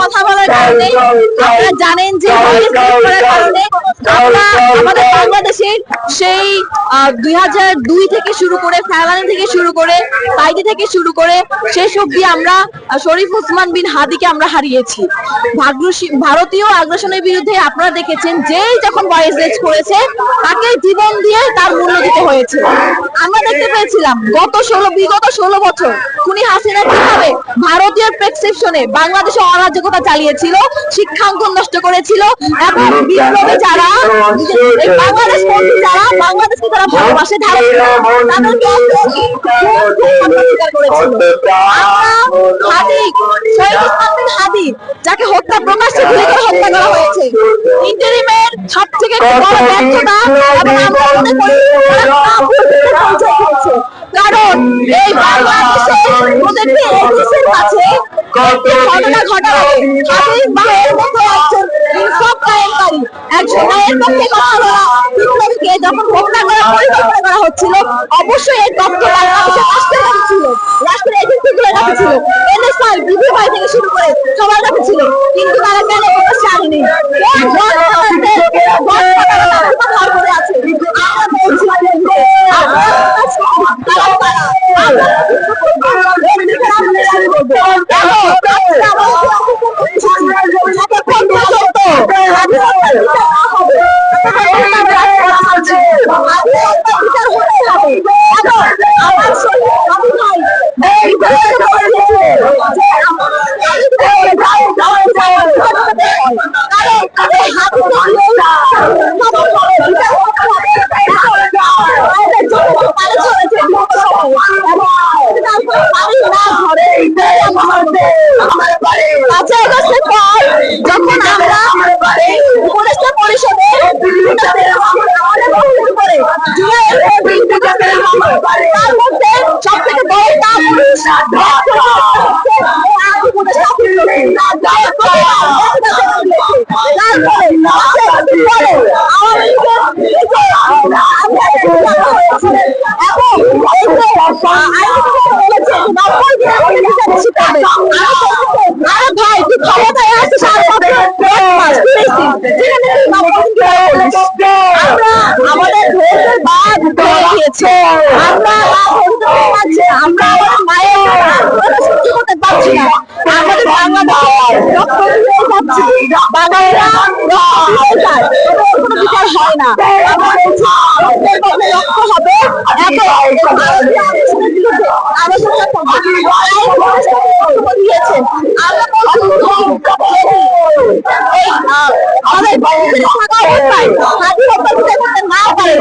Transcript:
কথা বলার কারণে শরীফ ওসমান বিন হাদিকে আমরা হারিয়েছি ভারতীয় আগ্রাসনের বিরুদ্ধে আপনারা দেখেছেন যেই যখন ভয়েস রেজ করেছে তাকে জীবন দিয়ে তার মূল্য দিতে হয়েছে আমরা দেখতে পেয়েছিলাম, গত ষোলো বিগত ষোলো বছর খুনি হাসিনা কীভাবে ভারতীয় প্রেসক্রিপশনে বাংলাদেশে অরাজকতা চালিয়েছিল শিক্ষাঙ্কন নষ্ট করেছিল এবং বিপ্লবে যারা বাংলাদেশ যারা বাংলাদেশকে তারা ভালোবাসে হাদি যাকে হত্যা প্রকাশ্যে গুলি করে হত্যা করা হয়েছে। ইন্টারিমের সব থেকে বড় ব্যর্থতা এবং আমরা মনে করি। কারণ এই বাংলাদেশে প্রত্যেকটি এডিসির কাছে ঘটনা ঘটাবে হাবিব বাহের মতো একজন ইনসাফ কায়েমকারী। একজন ন্যায়ের পক্ষে কথা বলা বিপ্লবীকে যখন হত্যা করার পরিকল্পনা করা হচ্ছিল অবশ্যই এই তথ্য বাংলাদেশের রাষ্ট্রের কাছে ছিল। রাষ্ট্রের এজেন্সিগুলোর কাছে ছিল। এনএসআই বিবিআই থেকে শুরু করে সবার কাছে ছিল। কিন্তু তারা কেন প্রকাশ্যে আনেনি করে আমরা বলছি যে আপনারা কাছে তারা তারা আমরা কিন্তু আমরা শুরু করব দেখো, যতক্ষণ পর্যন্ত স্বাধীনতার বিচার না হবে, ততক্ষণ স্বাধীনতার বিচার হতেই হবে। দেখো, আমার শরীরে আমি ভাই, এই দেশে বলে দিয়েছে যে আমার স্বাধীনতা বলে যাও, যাও, যাও, স্বাধীনতা হয়। কারণ এই হাতিকে দিয়েই সবার বলে বিচার হতে হবে। আমাদের জনগণ পারে চলেছে বিগত সময়ে। এবং তারপরে পানি না ধরে পাঁচই আগস্টের পর যখন আমরা উপদেষ্টা পরিষদে তার মধ্যে সব থেকে বড় আরে ভাই তুই ক্ষমতায় আর আমরা আমাদের ধৈর্যের বাদ হয়ে আমরা ধরে পাচ্ছি না। আমরা আমাদের মায়ের সহ্য করতে পারছি না আমাদের বাংলাদেশে রক্ত দিয়ে যাচ্ছে বাঙালিরা কোনো বিচার হয় না না পারে